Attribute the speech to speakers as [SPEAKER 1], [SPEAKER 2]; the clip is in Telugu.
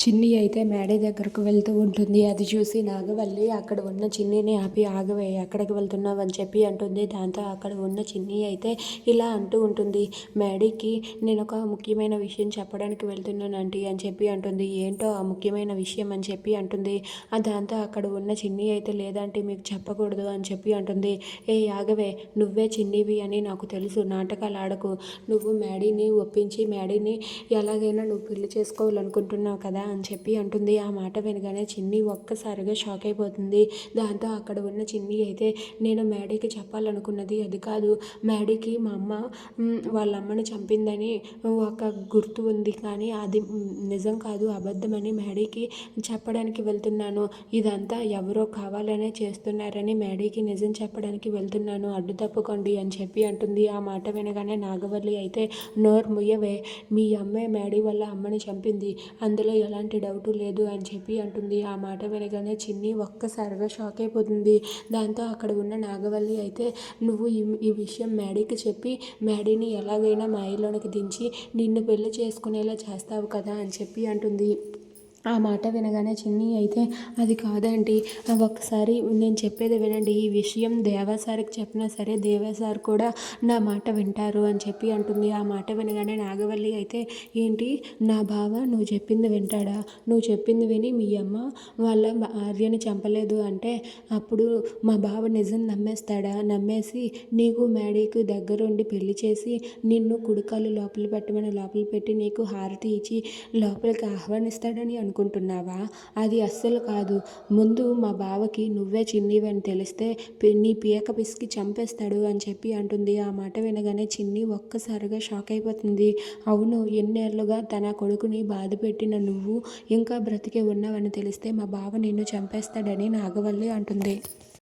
[SPEAKER 1] చిన్ని అయితే మేడ దగ్గరకు వెళ్తూ ఉంటుంది. అది చూసి నాగవల్లి అక్కడ ఉన్న చిన్నిని ఆపి ఆగవే ఎక్కడికి వెళ్తున్నావు? అని చెప్పి అంటుంది. దాంతో అక్కడ ఉన్న చిన్ని అయితే ఇలా అంటూ ఉంటుంది. మేడీకి నేను ఒక ముఖ్యమైన విషయం చెప్పడానికి వెళ్తున్నాను ఆంటీ అని చెప్పి అంటుంది. ఏంటో ఆ ముఖ్యమైన విషయం అని చెప్పి అంటుంది. ఆ దాంతో అక్కడ ఉన్న చిన్ని అయితే లేదంటే మీకు చెప్పకూడదు అని చెప్పి అంటుంది. ఏ ఆగవే నువ్వే చిన్నివి అని నాకు తెలుసు నాటకాలు ఆడకు. నువ్వు మేడీని ఒప్పించి మేడీని ఎలాగైనా నువ్వు పెళ్ళి చేసుకోవాలనుకుంటున్నావు కదా అని చెప్పి అంటుంది. ఆ మాట వినగానే చిన్ని ఒక్కసారిగా షాక్ అయిపోతుంది. దాంతో అక్కడ ఉన్న చిన్ని అయితే నేను మేడీకి చెప్పాలనుకున్నది అది కాదు. మేడీకి మా అమ్మ వాళ్ళ అమ్మని చంపిందని ఒక గుర్తు ఉంది. కానీ అది నిజం కాదు అబద్ధమని మేడీకి చెప్పడానికి వెళ్తున్నాను. ఇదంతా ఎవరో కావాలనే చేస్తున్నారని మేడీకి నిజం చెప్పడానికి వెళ్తున్నాను. అడ్డు తప్పుకోండి అని చెప్పి అంటుంది. ఆ మాట వినగానే నాగవల్లి అయితే నోర్ ముయ్యవే మీ అమ్మే మేడీ వల్ల అమ్మని చంపింది. అందులో ఎలా ఎలాంటి డౌటు లేదు అని చెప్పి అంటుంది. ఆ మాట వినగానే చిన్ని ఒక్కసారిగా షాక్ అయిపోతుంది. దాంతో అక్కడ ఉన్న నాగవల్లి అయితే నువ్వు ఈ ఈ విషయం మ్యాడీకి చెప్పి మ్యాడీని ఎలాగైనా మాయలోనికి దించి నిన్ను పెళ్ళి చేసుకునేలా చేస్తావు కదా అని చెప్పి అంటుంది. ఆ మాట వినగానే చిన్ని అయితే అది కాదండి. ఒకసారి నేను చెప్పేది వినండి. ఈ విషయం దేవా సార్కి చెప్పినా సరే దేవా సార్ కూడా నా మాట వింటారు అని చెప్పి అంటుంది. ఆ మాట వినగానే నాగవల్లి అయితే ఏంటి? నా బావ నువ్వు చెప్పింది వింటాడా? నువ్వు చెప్పింది విని మీ అమ్మ వాళ్ళ ఆర్యని చంపలేదు అంటే అప్పుడు మా బావ నిజం నమ్మేస్తాడా? నమ్మేసి నీకు మేడీకి దగ్గరుండి పెళ్ళి చేసి నిన్ను కుడుకాలు లోపల పెట్టమని లోపల పెట్టి నీకు హారతి ఇచ్చి లోపలికి ఆహ్వానిస్తాడని అనుకుంటున్నావా? అది అస్సలు కాదు. ముందు మా బావకి నువ్వే చిన్నీవని తెలిస్తే నీ పీక పిసికి చంపేస్తాడు అని చెప్పి అంటుంది. ఆ మాట వినగానే చిన్ని ఒక్కసారిగా షాక్ అయిపోతుంది. అవును ఎన్నేళ్ళుగా తన కొడుకుని బాధ పెట్టిన నువ్వు ఇంకా బ్రతికే ఉన్నావని తెలిస్తే మా బావ నిన్ను చంపేస్తాడని నాగవల్లి అంటుంది.